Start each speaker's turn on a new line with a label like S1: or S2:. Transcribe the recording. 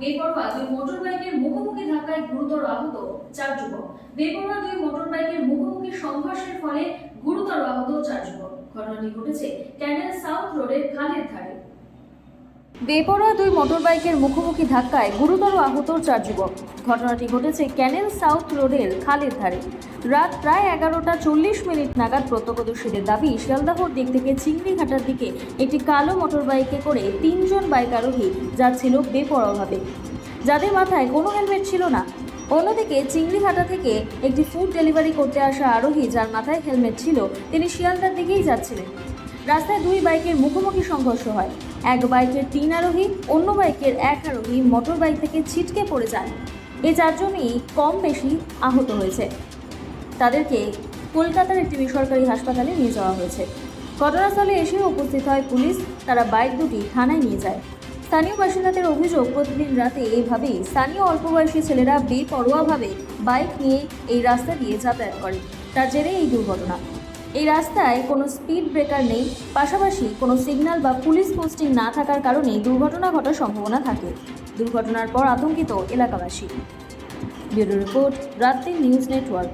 S1: বেপরোয়া দুই মোটর বাইকের মুখোমুখি ধাক্কায় গুরুতর আহত চার যুবক। বেপরোয়া দুই মোটর বাইকের মুখোমুখি সংঘর্ষের ফলে গুরুতর আহত চার যুবক। ঘটনাটি ঘটেছে ক্যানেল সাউথ রোডের খালের ধারে। বেপরোয়া দুই মোটরবাইকের মুখোমুখি ধাক্কায় গুরুতর আহত চার যুবক। ঘটনাটি ঘটেছে ক্যানেল সাউথ রোডের খালের ধারে। রাত প্রায় এগারোটা চল্লিশ মিনিট নাগাদ প্রত্যক্ষদর্শীদের দাবি শিয়ালদাহর দিক থেকে চিংড়িঘাটার দিকে একটি কালো মোটরবাইকে করে তিনজন বাইক আরোহী যাচ্ছিল বেপরোয়াভাবে। যাদের মাথায় কোনো হেলমেট ছিল না। অন্যদিকে চিংড়িঘাটা থেকে একটি ফুড ডেলিভারি করতে আসা আরোহী যার মাথায় হেলমেট ছিল, তিনি শিয়ালদার দিকেই যাচ্ছিলেন। রাস্তায় দুই বাইকের মুখোমুখি সংঘর্ষ হয়। এক বাইকের তিন আরোহী, অন্য বাইকের এক আরোহী মোটর বাইক থেকে ছিটকে পড়ে যান এই চারজনই কম বেশি আহত হয়েছে। তাদেরকে কলকাতার একটি বেসরকারি হাসপাতালে নিয়ে যাওয়া হয়েছে। ঘটনাস্থলে এসে উপস্থিত হয় পুলিশ। তারা বাইক দুটি থানায় নিয়ে যায়। স্থানীয় বাসিন্দাদের অভিযোগ, প্রতিদিন রাতে এইভাবেই স্থানীয় অল্প বয়সী ছেলেরা বেপরোয়াভাবে বাইক নিয়ে এই রাস্তা দিয়ে যাতায়াত করে। তার জেরে এই দুর্ঘটনা। এই রাস্তায় কোনো স্পিড ব্রেকার নেই, পাশাপাশি কোনো সিগন্যাল বা পুলিশ পোস্টিং না থাকার কারণে দুর্ঘটনা ঘটার সম্ভাবনা থাকে। দুর্ঘটনার পর আতঙ্কিত এলাকাবাসী। Bureau report Ratri news network.